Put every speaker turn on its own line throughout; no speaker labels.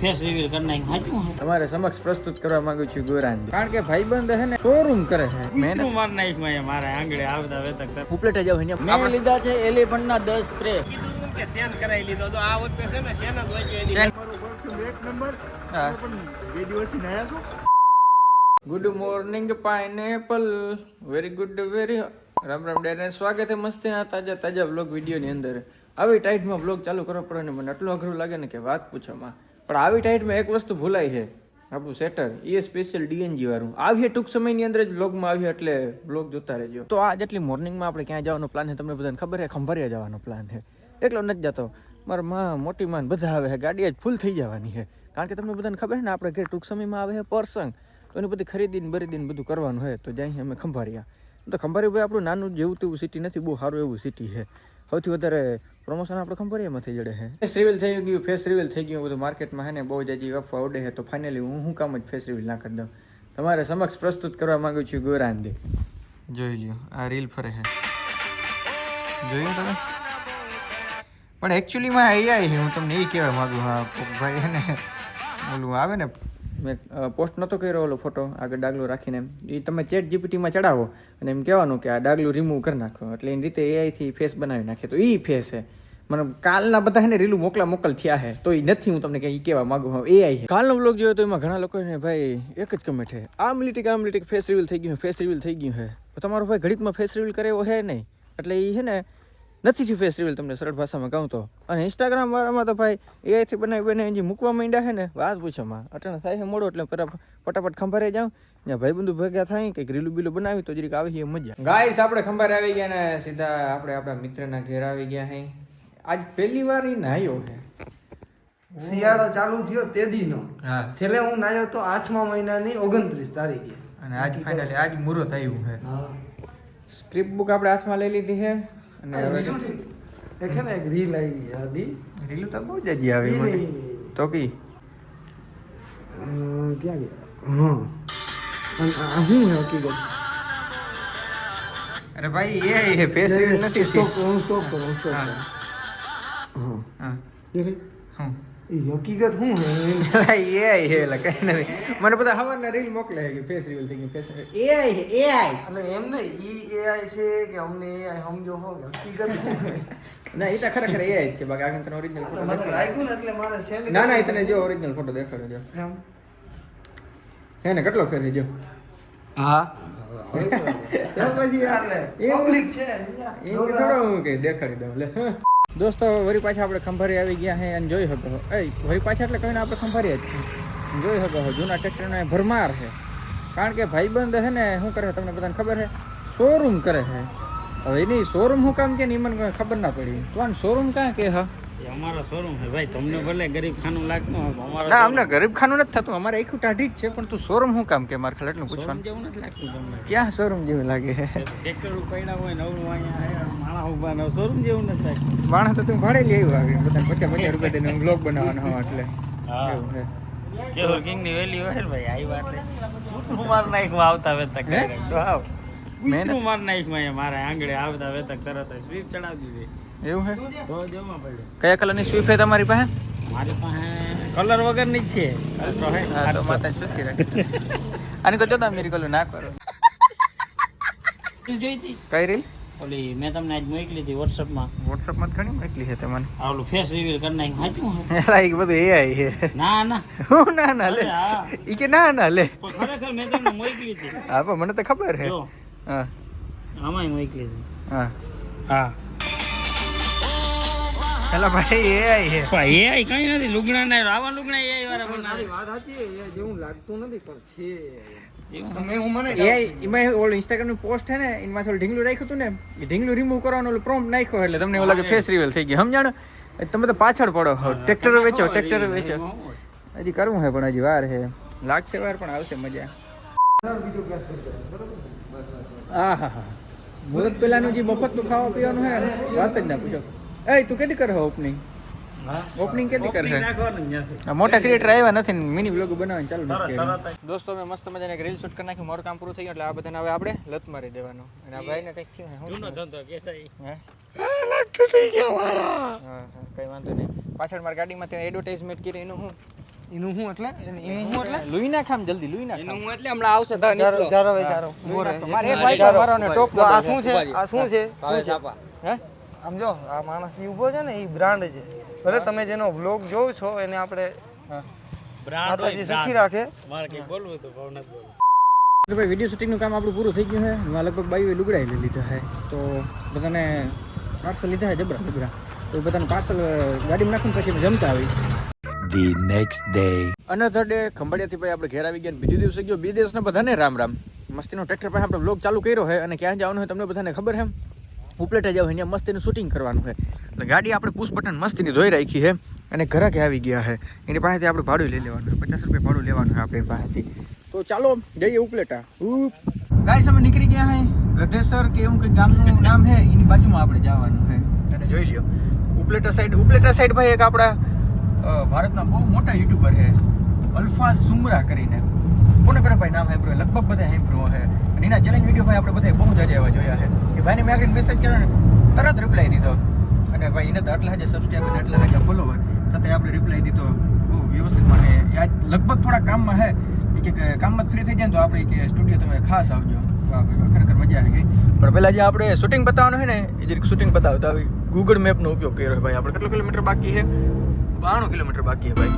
Face reveal કરી સાચું
તમારે સમક્ષ પ્રસ્તુત કરવા માંગુ છું ગોરાન કારણ કે ભાઈબંધ હે ને શોરૂમ કરે છે.
મેં માર નાખમાં મારા આંગળે આવતા વેતક
ઉપલેટ જાવ અહીંયા.
મેં લીધા છે એલિફન્ટ ના 10 spray
good morning pineapple very good very Ram Ram ડેને સ્વાગત છે મસ્તીના તાજા તાજા વ્લોગ વિડીયોની અંદર. આવી ટાઈટમાં બ્લોગ ચાલુ કરવો પડે ને મને. આટલું અઘરું લાગે ને કે વાત પૂછોમાં પણ આવી ટાઈટમાં એક વસ્તુ ભૂલાય છે. આપણું સેટર, એ સ્પેશિયલ ડીએનજી વાળું. આવીએ ટૂંક સમયની અંદર જ બ્લોગમાં આવીએ એટલે બ્લોગ જોતા રહેજો. તો આ જેટલી મોર્નિંગમાં આપણે ક્યાં જવાનો પ્લાન છે, તમને બધાને ખબર છે ખંભારિયા જવાનો પ્લાન છે. એટલો નથી જતો. મારા માં, મોટી માન બધા આવે છે, ગાડી જ ફૂલ થઈ જવાની છે. કારણ કે તમને બધાને ખબર છે ને, આપણે ઘરે ટૂંક સમયમાં આવે છે પરસંગ. તો એની બધી ખરીદીને બરીદીને બધું કરવાનું હોય તો જ્યાં અમે ખંભારિયા તો ખંભારી ભાઈ આપણું નાનું જેવું તેવું સિટી નથી, બહુ સારું એવું સિટી છે. સૌથી વધારે પ્રમોશન આપણે ખબર એમાં થઈ જડે છે ફેસ રિવીલ થઈ ગયું ફેસ રિવીલ થઈ ગયું બધું માર્કેટમાં હે ને બહુ જાજી અફવા ઉડે છે તો ફાઇનલી હું હું કામ જ ફેસ રિવીલ ના કરી દઉં. તમારે સમક્ષ પ્રસ્તુત કરવા માંગુ છું ગોરાંદે. જોઈ લ્યો આ રીલ ફરે છે જોયું તમે? પણ એકચ્યુઅલીમાં એઆઈ છે હું તમને એ કહેવા માંગુ હા ભાઈ એને ને ઓલું આવે ને મેં પોસ્ટ નહોતો કર્યો ઓલો ફોટો આગળ ડાગલું રાખીને. એ તમે ચેટ જીપીટીમાં ચડાવો અને એમ કહેવાનું કે આ ડાગલું રિમૂવ કરી નાખો. એટલે એની રીતે એઆઈથી ફેસ બનાવી નાખે. તો એ ફેસ છે. મને કાલના બધા હે ને રીલું મોકલા મોકલ થયા છે તો એ નથી હું તમને કંઈ કહેવા માંગુ હું એઆઈ કાલનો બ્લોગ જોયો તો એમાં ઘણા લોકોને ભાઈ એક જ કમેન્ટ છે. આ મિલિટિક આ મિલિટિક ફેસ રિવીલ થઈ ગયું ફેસ રિવીલ થઈ ગયું છે. તો તમારો ભાઈ ઘડીકમાં ફેસ રિવીલ કરે એવો છે નહીં. એટલે એ છે ને નથી થયું ફેસ રિવીલ તમને સરળ ભાષામાં કહું તો. અને ઇન્સ્ટાગ્રામ વાળામાં તો ભાઈ એઆઈથી બનાવી બનાવી જે મૂકવા માંડ્યા છે ને વાત પૂછવામાં અટાણે થાય છે મોડો એટલે પેલા ફટાફટ ખંભારે જાઉં. ત્યાં ભાઈબંધુ ભેગા થાય કંઈક રીલું બીલું બનાવી તો જરીક આવી છે મજા. ગાઈસ આપણે ખંભારે આવી ગયા ને સીધા આપણે આપણા મિત્રના ઘેર આવી ગયા હે. આજ પહેલી વાર એ નાહ્યો છે
શિયાળો ચાલુ થયો તે દીનો
હા.
છેલ્લે હું નાયો તો આઠમા મહિનાની ઓગણત્રીસ તારીખે.
અને આજ ફાઇનલી આજ મુહૂર્ત આવ્યું છે સ્ક્રિપ્ટ બુક આપણે હાથમાં લઈ લીધી છે અને હવે
એ ને એક રીલ આવી હતી
રીલું તો બહુ જાજી આવી મને. તો કી?
ક્યાં ગયા? હા. શું હકીકત?
અરે ભાઈ એ હે ફેસ નથી
સ્ટોપ હું સ્ટોપ કરું હું. સ્ટોપ
હા.
હા.
હા
દેખાય?
હું.
એ હકીકત શું છે?
એ આઈ હે એટલે કઈ નથી. મને બધા હવાના રીલ મોકલે કે ફેસ રીલ થઈ ગયું ફેસ એ આઈ હે એ આઈ.
એટલે એમ ને ઈ એઆઈ છે કે અમને એઆઈ સમજો હો કે હકીકત શું
ના એ તો ખરેખર એ આઈ છે બાકી આગળ તને ઓરિજિનલ ફોટો
મને લાગ્યું ને એટલે મારે છે
ના ના એ તને જો ઓરિજિનલ ફોટો દેખાડો જો. હે ને કેટલો ફેરી જો.
હા.
પછી યાર એમ
છે
એમ થોડો હું કે દેખાડી દઉં લે. દોસ્તો, વળી પાછા આપણે ખંભારી આવી ગયા હે અને જોઈ શકો એ વળી પાછા એટલે કહીને આપણે ખંભારી જ છીએ. જોઈ શકો છો, જૂના ટ્રેક્ટરનો ભરમાર છે. કારણ કે ભાઈબંધ છે ને, શું કરે તમને બધાને ખબર છે? શોરૂમ કરે છે. હવે એની શોરૂમ શું કામ કે નહીં મને ખબર ના પડી. તો શોરૂમ કાં કે હા?
અમારો શોરૂમ છે. ભાઈ તમને ભલે ગરીબ ખાનું લાગતું અમારો
ના અમને ગરીબ ખાનું નથી થતું. અમારે ટાઢી જ છે પણ તું શોરૂમ શું કામ કે મારે ખાલી એટલું પૂછવાનું?
જેવું નથી લાગતું તમને.
ક્યાં શોરૂમ જેવું લાગે?
ટ્રેક્ટર પડ્યા હોય નવરું અહીંયા ઊભા શોરૂમ જેવું નથી લાગતું.
માણસ તો તું ભાડે લઈ આવ્યો આવી પચાસ પચાસ રૂપિયા દઈને બ્લોગ બનાવવાનો હોય એટલે. એવું છે.
કેવલ કિંગ વેલી હોય ને ભાઈ આવી વાત હું માર નાખું આવતા વેતા
હે?
હાવ
મહેનત.
હું માર નાખમાં મારા આંગળે આવતા વેતક તરત સ્વીપ ચડાવી દીધી
એવું છે
તો જોમાં પડ્યો
કયા કલરની સ્વીફ છે તમારી પાસે?
મારી પાસે કલર વગરની જ છે. હે
હા તો માતા સુખી રાખે. આની તો તમે મેરી કલર ના કરો
ઈ જોઈ
કઈ રીલ
ઓલી મેં તમને આજ મોકલી હતી WhatsApp માં.
વોટ્સઅપમાં ઘણી મોકલી છે તમને.
ઓલું ફેસ રિવીલ કરી નાખ્યું. સાચું હે?
એલા ઈ બધું એ આઈ છે.
ના ના.
હું ના ના લે.
હા.
ઈ કે ના ના લે.
ખરેખર મેં તમને મોકલી હતી.
હા પણ મને તો ખબર છે હા.
આમાંય મોકલી હતી.
હા.
હા.
એલા ભાઈ એ આઈ છે.
પણ એ આઈ કઈ નથી લુગણા ને રાવણ લુગણા એ આઈ વાળા
પણ
મારી
વાત સાચી છે, એ જેવું લાગતું નથી પણ છે. તમે હું મને
એમાં ઓલું ઇન્સ્ટાગ્રામનું પોસ્ટ છે ને એમાં ઓલું ઢીંગલું રાખ્યું હતું ને ઢીંગલું રિમૂવ કરવાનું ઓલું પ્રોમ્પ્ટ નાખ્યો એટલે તમને એવું લાગે થઈ ગયું સમજાણો? તમે તો પાછળ પડો. ટ્રેક્ટર વેચો ટ્રેક્ટર વેચો. હજી કરવું છે પણ હજી વાર છે લાગશે વાર પણ આવશે મજા. હા હા મુહૂર્ત પેલાનું જે મફતનું ખાવા પીવાનું છે વાત જ ના પૂછો. એ તું કેદી કરે ઓપનિંગ
હા.
ઓપનિંગ કેદી કરે
Opening નાખવાનું
મોટા ક્રિએટર આવ્યા નથી મિની વ્લોગ બનાવવાનું ચાલુ. દોસ્તો મેં મસ્ત મજાને એક રીલ શૂટ કરી નાખ્યું મારું કામ પૂરું થઈ ગયું એટલે આ બધાને હવે આપણે લત મારી દેવાનું અને આ ભાઈને કંઈક થયું હે, શું
જૂનો? ધંધો કે થાય.
હે? હા હા કઈ વાંધો નહીં પાછળ મારી ગાડીમાં ત્યાં એડવર્ટાઇઝમેન્ટ કરી એનું હું
એનું હું એટલે એનું હું એટલે
લુઈ નાખ આમ જલ્દી લુઈ નાખ હું
એટલે હમણાં આવશે તો
જારો જારો ભાઈ
મારે એક બાઈક મારો ને ટોપ
આ શું છે આ શું છે
શું છાપા
હે
આમ જો આ માણસ જે ઊભો છે ને એ બ્રાન્ડ છે. ભલે તમે જેનો બ્લોગ જોવ છો એને આપણે
બ્રાન્ડ
માતાજી સુખી રાખે.
મારે કઈ બોલવું તો ભાવના બોલ.
ભાઈ વીડિયો શૂટિંગનું કામ આપણું પૂરું થઈ ગયું છે. હું આ લગભગ બાઈઓ લુગડાઈ લઈ લીધા છે. તો બધાને પાર્સલ લીધા છે જબરા જબરા તો બધાને પાર્સલ ગાડીમાં નાખીને પછી જમતા આવી
the next day
another day ખંભાળિયાથી ભાઈ આપણે ઘેર આવી ગયા ને બીજો દિવસે ગયો. બે દિવસના બધાને રામ રામ. મસ્તીનો ટ્રેક્ટર પાસે આપણે બ્લોગ ચાલુ કર્યો છે અને ક્યાં જવાનું હોય તમને બધાને ખબર છે ઉપલેટા જાવ અહીંયા મસ્તીનું શૂટિંગ કરવાનું છે. એટલે ગાડી આપણે પુશ બટન મસ્તીની ધોઈ રાખી છે અને ઘરાકે આવી ગયા છે. એની પાસેથી આપણે ભાડું લઈ લેવાનું પચાસ રૂપિયા ભાડું લેવાનું છે આપણી પાસેથી. તો ચાલો, જઈએ ઉપલેટા. ઉપ. ગાઈસ અમે નીકળી ગયા હે ગધેસર કે એવું કંઈક ગામનું નામ છે, એની બાજુમાં આપણે જવાનું છે. અને જોઈ લ્યો, ઉપલેટા સાઈડ ઉપલેટા સાઈડ ભાઈ એક આપણા ભારતના બહુ મોટા યુટ્યુબર છે. અલ્ફા સુમરા કરીને. કોને કોને ભાઈ નામ સાંભળ્યું? લગભગ બધા સાંભળ્યું છે અને એના ચેલેન્જ વીડિયો ભાઈ આપણે બધા બહુ જાજા એવા જોયા છે. કે ભાઈને મેં આગળ મેસેજ કર્યો ને, તરત રિપ્લાય દીધો. અને ભાઈ, એને તો આટલા હજાર સબસ્ક્રાઈબર આટલા હજાર ફોલોવર સાથે આપણે રિપ્લાય દીધો. બહુ વ્યવસ્થિત મને યાદ, લગભગ થોડા કામમાં હે. કે કામમાં ફ્રી થઈ જાય તો આપણે કે સ્ટુડિયો તમે ખાસ આવજો. ખરેખર મજા આવી ગઈ. પણ પહેલાં જે આપણે શૂટિંગ બતાવવાનું છે ને, એ જે શૂટિંગ બતાવતા આવી ગૂગલ મેપનો ઉપયોગ કર્યો છે ભાઈ. આપણે કેટલું કિલોમીટર બાકી છે? બાણું કિલોમીટર બાકી છે ભાઈ.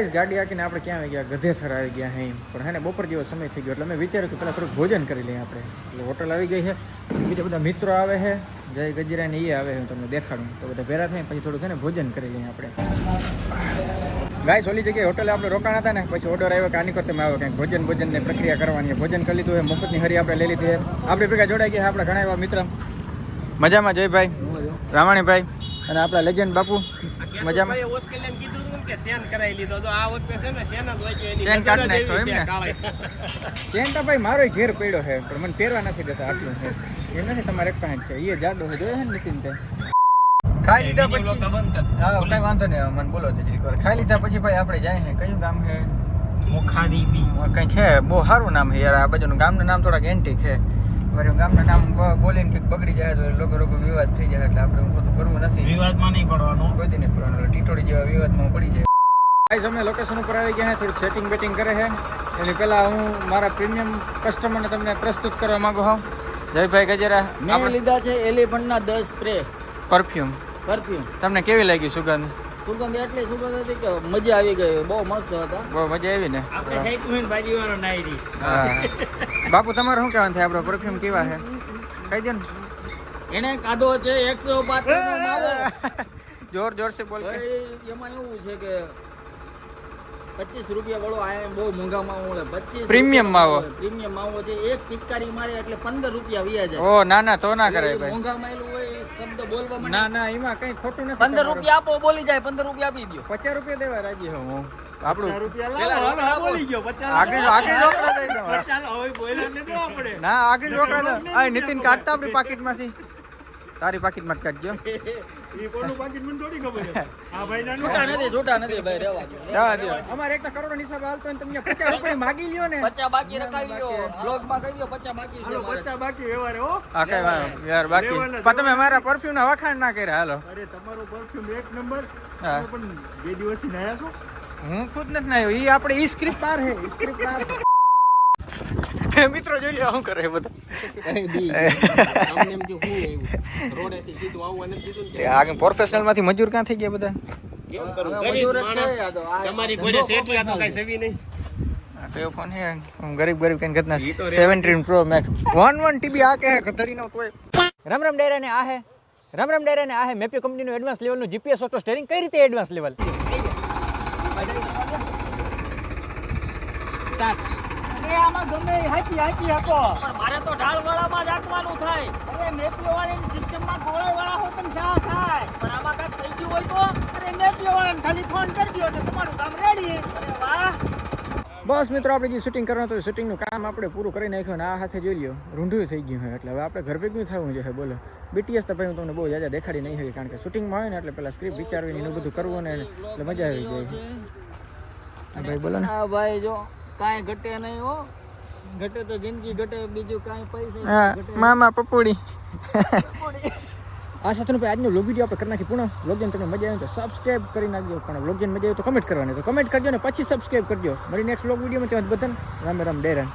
ગાઈસ ગાડી આકીને આપણે ક્યાં આવી ગયા? ગધેથર આવી ગયા હે પણ હે ને બપોર જેવો સમય થઈ ગયો એટલે મેં વિચાર્યું કે પહેલાં થોડુંક ભોજન કરી લઈએ આપણે. એટલે હોટલ આવી ગઈ છે બીજા બધા મિત્રો આવે છે જય ગજરાને એ આવે હું તમને દેખાડું. તો બધા ભેરા થાય પછી થોડુંક છે ને ભોજન કરી લઈએ આપણે. ગાઈસ ઓલી જગ્યાએ હોટલે આપણે રોકાણ હતા ને પછી ઓર્ડર આવ્યો કે આની તમે આવે કંઈક ભોજન ભોજનની પ્રક્રિયા કરવાની ભોજન કરી લીધું હોય મફતની હરી આપણે લઈ લીધી આપણે ભેગા જોડાઈ ગયા આપણે ઘણા એવા મિત્ર. મજામાં જયભાઈ? રામાણીભાઈ? અને આપણા લેજન્ડ બાપુ? મજામાં? ચેન કાઢ નાખ્યો એમ ને ચેન તો ભાઈ મારો ઘેર પડ્યો છે પણ મને પહેરવા નથી દેતા આટલું છે. એ નથી તમારે એક પાસે છે. એ જાડો છે જોયો છે ને નીતિન તે ખાઈ લીધા પછી હા કઈ વાંધો નહીં મને બોલો તે જરીક. વાર ખાઈ લીધા પછી ભાઈ આપણે જાય છે કયું ગામ છે
મોખાની બી
કંઈક છે બહુ સારું નામ છે યાર આ બાજુનું ગામનું નામ થોડાક એન્ટી છે વળી ગામના નામ બોલીને કંઈક બગડી જાય તો લોકો લોકો વિવાદ થઈ જાય એટલે આપણે ખોટું કરવું નથી.
વિવાદમાં નહીં પડવાનું.
કોઈ દી નહીં પડવાનું ટીટોડી જેવા વિવાદમાં પડી જાય. ગાઈસ અમે લોકેશન ઉપર આવી ગયા થોડું થોડુંક સેટિંગ બેટિંગ કરે છે. એટલે પહેલા હું મારા પ્રીમિયમ કસ્ટમરને તમને પ્રસ્તુત કરવા માંગુ છું. જયભાઈ ગજેરા
મેં લીધા છે એલિફન્ટના દસ સ્પ્રે
પરફ્યુમ
પરફ્યુમ
તમને કેવી લાગી સુગંધ?
સુગંધ એટલી સુગંધ હતી કે મજા આવી ગઈ. બહુ મસ્ત હતા.
બહુ મજા આવી ને?
આપણે જઈતું ભાજી નાયરી
હા. બાપુ તમારે શું કહેવાનું થાય આપણો પરફ્યુમ કેવા છે? કહી દે ને.
એને કાઢો છે એકસો પાંત્રીસ નો માવો
જોર જોર સે બોલ કે.
ભાઈ, એમાં એવું છે કે પચીસ રૂપિયા વાળો આ બહુ મોંઘા માવો મળે. પચીસ
પ્રીમિયમ માવો.
પ્રીમિયમ માવો છે. એક પિચકારી મારે એટલે પંદર રૂપિયા વ્યા જાય.
ઓ ના ના તો ના કરાય ભાઈ.
મોંઘા માયલું હોય શબ્દ બોલવા
ના ના એમાં કઈ ખોટું નથી
પંદર રૂપિયા આપો બોલી જાય પંદર રૂપિયા આપી દો
પચાસ રૂપિયા દેવા રાજી હું ના આગળ રોકડા નીતિન કાઢતા આપણી પાકીટમાંથી તારી પાકીટમાં જ કાઢજો. અમારે એક તો કરોડો હિસાબ હાલતો તમને પચાસ રૂપિયા માગી લ્યો ને.
પચા બાકી રખાવી લ્યો બ્લોગમાં કહી દો પચાસ બાકી છે મારે.
હા. કઈ વાંધો યાર બાકી. પણ તમે મારા પરફ્યુમ ના વખાણ ના કર્યા હાલો.
અરે તમારો પરફ્યુમ એક નંબર. પણ બે દિવસથી નાયા છો?
હું ખુદ નથી નાયો ઈ આપણે ઈ સ્ક્રિપ્ટ પાર હે સ્ક્રિપ્ટ હે. મિત્રો જોઈ લ્યો શું કરે બધા. આગળ પ્રોફેશનલમાંથી મજૂર ક્યાં થઈ ગયા બધા?
મજૂર જ છે આ તો. આ
આ કયો ફોન હે હું ગરીબ ગરીબ કઈ ઘટના 17 પ્રો મેક્સ 1 1 ટીબી આ કે હે નો તોય. રામ રામ ડાયરા ને આ હે. રામ રામ ડાયરા ને આ હે. મેપિયો કંપનીનું advance level GPS auto steering કઈ રીતે એડવાન્સ લેવલ
પણ મારે તો ઢાળવાળામાં જ હાંકવાનું થાય. અરે મેપીઓવાળાની સિસ્ટમમાં ગોળાવાળા હો તમે શા થાય? પણ આમાં કાંઈક થઈ ગયું હોય તો? અરે મેપીઓવાળાને ખાલી ફોન કરી દો એટલે તમારું કામ રેડી અરે વાહ.
બસ મિત્રો આપણે જે શૂટિંગ કરવાનું હતું શૂટિંગનું કામ આપણે પૂરું કરી નાખ્યું અને આ હાથે જોઈ લ્યો રૂંઢું થઈ ગયું હોય એટલે હવે આપણે ઘર ભેગું થવું જોઈએ બોલો. બીટીએસ તો ભાઈ હું તમને બહુ જાજા દેખાડી નહીં હતી કારણ કે શૂટિંગમાં હોય ને એટલે પેલા સ્ક્રિપ્ટ વિચારવી ને એનું બધું કરવું ને એટલે મજા આવી જાય. ભાઈ બોલો ને.
હા ભાઈ જો. કાંઈ ઘટે નહીં હો. ઘટે તો જિંદગી ઘટે બીજું કાંઈ પૈસા ઘટે.
મામા પપોડી. આ સાથે ભાઈ આજનો વ્લોગ વીડિયો આપણે કરી નાખી પૂર્ણ. વ્લોગ તમને મજા આવે તો સબસ્ક્રાઇબ કરી નાખજો. પણ વ્લોગ જોઈને મજા આવે તો કમેન્ટ કરવાની. તો કમેન્ટ કરજો ને પછી સબસ્ક્રાઇબ કરજો. મળી નેક્સ્ટ વ્લોગ વિડીયોમાં ત્યાં બધાને. રામ રામ ડેરન